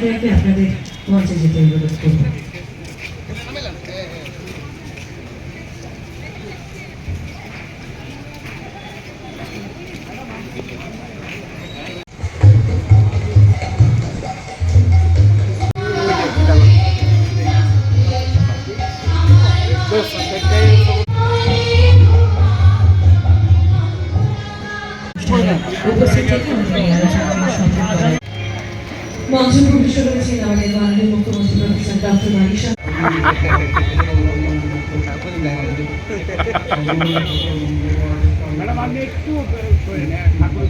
একে একে আপনাদের মঞ্চে যেতে অনুরোধ করব উপস্থিত থেকে আমাদের এই আলোচনা সম্পন্ন করার মঞ্চে ভূমিষ্ঠ করেছেন আমাদের মাননীয় মুখ্যমন্ত্রী প্রফেসর ডক্টর মানিশা ম্যাডাম আপনি একটু করে নেন ঠাকুর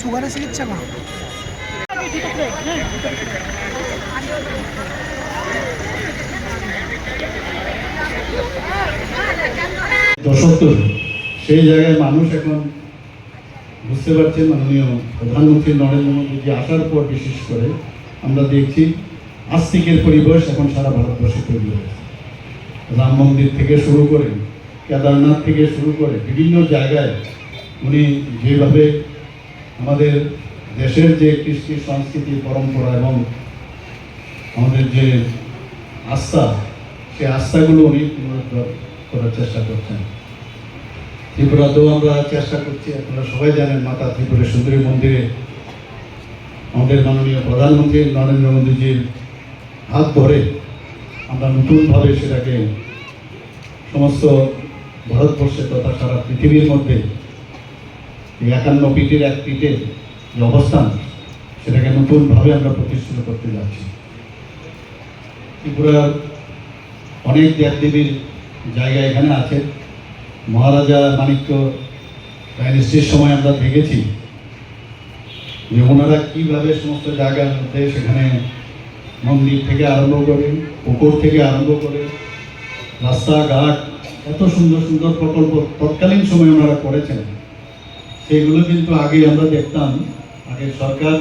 সুগারের চিকিৎসা করো সেই জায়গায় মানুষ এখন বুঝতে পারছে মাননীয় প্রধানমন্ত্রী নরেন্দ্র মোদীজি আসার পর বিশেষ করে আমরা দেখছি আস্তিকের পরিবেশ এখন সারা ভারতবর্ষে তৈরি হয়েছে রাম মন্দির থেকে শুরু করে কেদারনাথ থেকে শুরু করে বিভিন্ন জায়গায় উনি যেভাবে আমাদের দেশের যে কৃষ্টি সংস্কৃতি, পরম্পরা এবং আমাদের যে আস্থা, সেই আস্থাগুলো উনি করার চেষ্টা করছেন। ত্রিপুরাতেও আমরা চেষ্টা করছি, আপনারা সবাই জানেন মাতা ত্রিপুরা সুন্দরী মন্দিরে। আমাদের মাননীয় প্রধানমন্ত্রী নরেন্দ্র মোদীজির হাত ধরে আমরা নতুনভাবে সেটাকে সমস্ত ভারতবর্ষে তথা সারা পৃথিবীর মধ্যে একান্ন পিঠের এক পিঠে যে অবস্থান, সেটাকে নতুনভাবে আমরা প্রতিষ্ঠিত করতে যাচ্ছি। ত্রিপুরার অনেক দেবদেবীর জায়গা এখানে আছে। মহারাজা মাণিক্য ডাইনেস্টির সময় আমরা দেখেছি যে ওনারা কীভাবে সমস্ত জায়গার মধ্যে সেখানে মন্দির থেকে আরম্ভ করে, পুকুর থেকে আরম্ভ করে, রাস্তাঘাট, এত সুন্দর সুন্দর প্রকল্প তৎকালীন সময় ওনারা করেছেন। সেগুলো কিন্তু আগে আমরা দেখতাম। আগে সরকার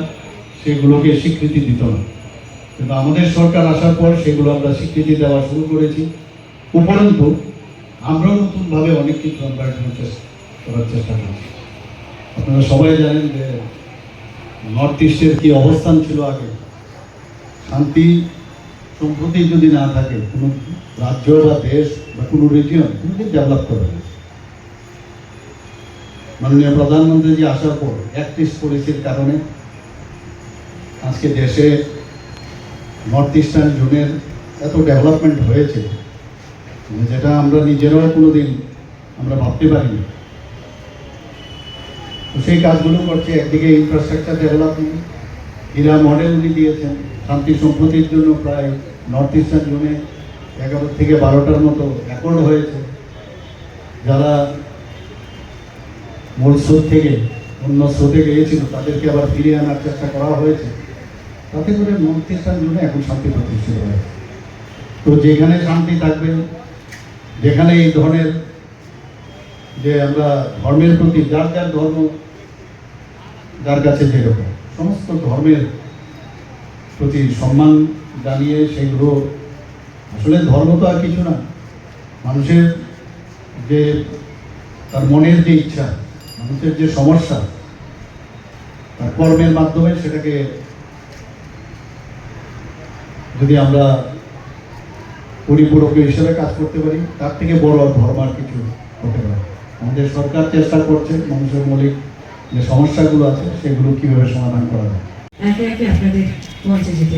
সেগুলোকে স্বীকৃতি দিত না। কিন্তু আমাদের সরকার আসার পর সেগুলো আমরা স্বীকৃতি দেওয়া শুরু করেছি। উপরন্তু, আমরাও নতুনভাবে অনেক কিছু আমরা এখানে করার চেষ্টা করছি। আপনারা সবাই জানেন যে নর্থ ইস্টের কী অবস্থান ছিল আগে? শান্তি সম্প্রতি যদি না থাকে, কোনো রাজ্য বা দেশ বা কোনো রিজিয়ন কোনোদিন ডেভেলপ করবে না মাননীয় প্রধানমন্ত্রীজি আসার পর একত্রিশ পলিসির কারণে আজকে দেশে নর্থ ইস্টার্ন জোনের এত ডেভেলপমেন্ট হয়েছে, যেটা আমরা নিজেরাও কোনোদিন আমরা ভাবতে পারিনি। তো সেই কাজগুলো করছে, একদিকে ইনফ্রাস্ট্রাকচার ডেভেলপমেন্ট হীরা মডেল উনি দিয়েছেন, শান্তি সম্প্রতির জন্য প্রায় নর্থ ইস্টার্ন জোনে এগারো থেকে বারোটার মতো অ্যাকর্ড হয়েছে। যারা মূল স্রোত থেকে, অন্য স্রোতে গিয়েছিল, তাদেরকে আবার ফিরিয়ে আনার চেষ্টা করা হয়েছে। তাতে করে নর্থ ইস্টার্ন জোনে এখন শান্তি প্রতিষ্ঠিত হয়েছে তো যেখানে শান্তি থাকবে, যেখানে এই ধরনের যে আমরা ধর্মের প্রতি যার যার ধর্ম যার কাছে যেরকম, সমস্ত ধর্মের প্রতি সম্মান জানিয়ে সেগুলো আসলে ধর্ম তো আর কিছু না। মানুষের যে তার মনের যে ইচ্ছা মানুষের যে সমস্যা, তার কর্মের মাধ্যমে সেটাকে যদি আমরা পরিপূরক হিসেবে কাজ করতে পারি, তার থেকে বড় আর ধর্ম আর কিছু হতে পারে। আমাদের সরকার চেষ্টা করছে, মানুষের মৌলিক যে সমস্যাগুলো আছে, সেগুলো কীভাবে সমাধান করা যায়। একে একে আপনাদের যেতে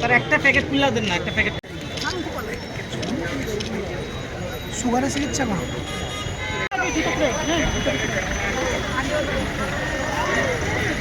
তার একটা প্যাকেট খুললেও দেন না একটা প্যাকেট সুগারের চিকিৎসা করো